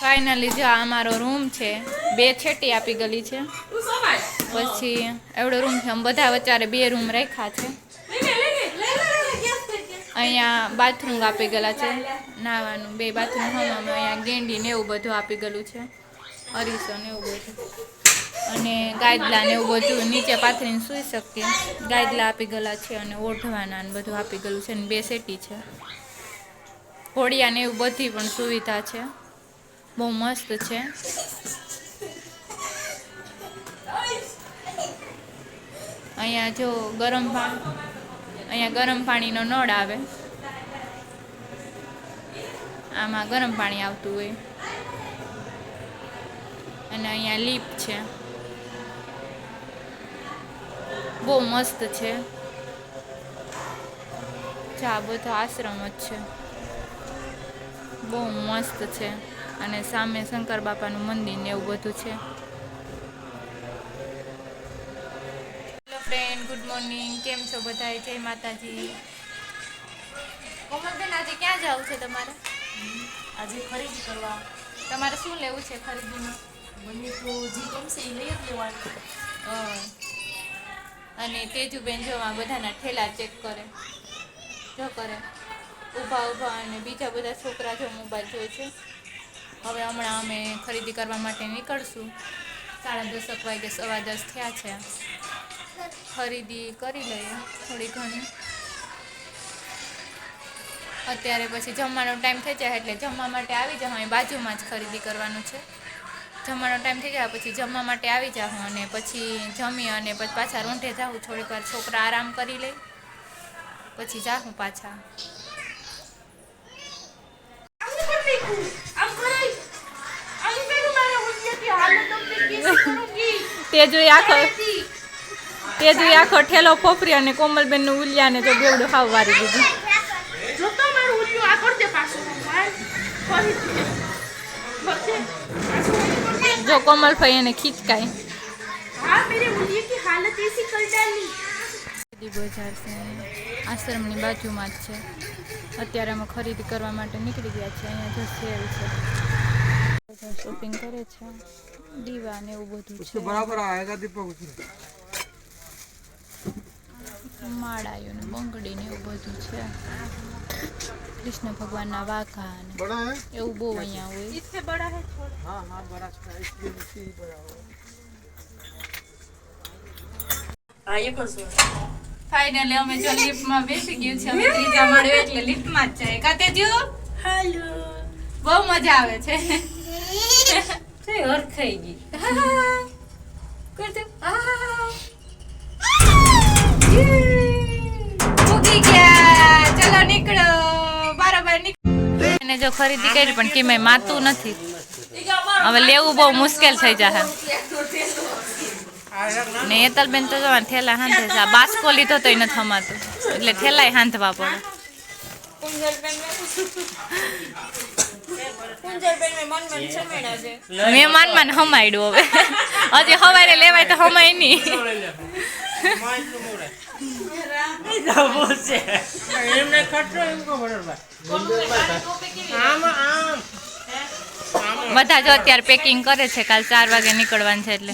Finally જો આ અમારો રૂમ છે, બે છેટી આપી ગયેલી છે. પછી એવડો રૂમ છે બધા વચારે બે રૂમ રાખ્યા છે. અહીંયા બાથરૂમ આપી ગયેલા છે. નાવાનું, બે બાથરૂમ હમામાં અહીંયા ગેંડી ને એવું બધું આપી ગયેલું છે. અરીસો ને એવું બધું. અને ગાદલા ને એવું બધું નીચે પાથરીને સૂઈ શકીએ. ગાદલા આપી ગયેલા છે અને ઓઢવાના ને બધું આપી ગયેલું છે. ને બે સેટી છે. ઘોડિયા ને એવું બધી પણ સુવિધા છે. બહુ મસ્ત છે. અહીંયા જો ગરમ પાણી અહીંયા ગરમ પાણીનો નળ આવે. આમાં ગરમ પાણી આવતું હોય. અને અહીંયા લીપ છે. બહુ મસ્ત છે. આ બધો આશ્રમ જ છે. બહુ મસ્ત છે. અને સામે શંકર બાપાનું મંદિર ને એવું બધું છે. હેલો ફ્રેન્ડ ગુડ મોર્નિંગ કેમ છો બધા જય માતાજી. કોમલબેન આજે ક્યાં જવું છે તમારે? આજે ખરીદી કરવા. તમારે શું લેવું છે ખરીદીમાં? મને તો જે ગમશે એ લઈ જ લેવાનું. અને તેજુબેન જો આ બધાના ઠેલા ચેક કરે. જો કરે. ઊભા ઊભા અને બીજા બધા છોકરા જો મોબાઈલ જોઈ છે. હવે હમણાં અમે ખરીદી કરવા માટે નીકળશું. સાડા દસક વાગે સવા દસ થયા છે. ખરીદી કરી લઈએ થોડી ઘણી. અત્યારે પછી જમવાનો ટાઈમ થઈ જાય એટલે જમવા માટે આવી જાઉં. અહીં બાજુમાં જ ખરીદી કરવાનું છે. જમવાનો ટાઈમ થઈ જાય પછી જમવા માટે આવી જાઉં અને પછી જમી અને પછી પાછા રૂંઢે જાઉં. થોડીક વાર છોકરા આરામ કરી લે. પછી જાઉં પાછા. તે જોઈ આખો તે જોઈ આખો ઠેલો ફોફરી અને કોમલબેનનું ઉલિયા ને તો બેવડું ખાવ વારી દીધું જો કોમલ ભાઈ એને ખીચકાય. બજાર છે. આશ્રમની બાજુમાં જ છે. અત્યારે અમે ખરીદી કરવા માટે નીકળી ગયા છીએ. અહીંયા જો સેલ છે. શોપિંગ કરે છે. દીવા ને એવું બધું છે. બરાબર આયેગા દીપક ઉસમે ને બંગડી ને એવું બધું છે. કૃષ્ણ ભગવાનના વાઘા ને એવું બહુ અહીંયા હોય. ફાઇનલી અમે જો લિફ્ટમાં બેસી ગયું છે અમે ત્રીજા માળે એટલે લિફ્ટમાં જ જાય. કાતે જો હેલો બહુ મજા આવે છે. તે હર ખાઈ ગઈ. કરજો. ઉગી ગયા. ચલો નીકળો. બરાબર નીકળો. જો ખરીદી કરી પણ કે મેં માતું નથી. હવે લેવું બહુ મુશ્કેલ થઈ જશે ને એતલબેન તો જવા થેલા હાંધે છે. આ બાસ્કો લીધો તોય નથી હમાતું. એટલે થેલાય હાંધવા પડે. માં હમાયડું હવે. હજી હવારે લેવાય તો હમાય નહીં. બધા જો અત્યારે પેકિંગ કરે છે કાલ ચાર વાગે નીકળવાનું છે એટલે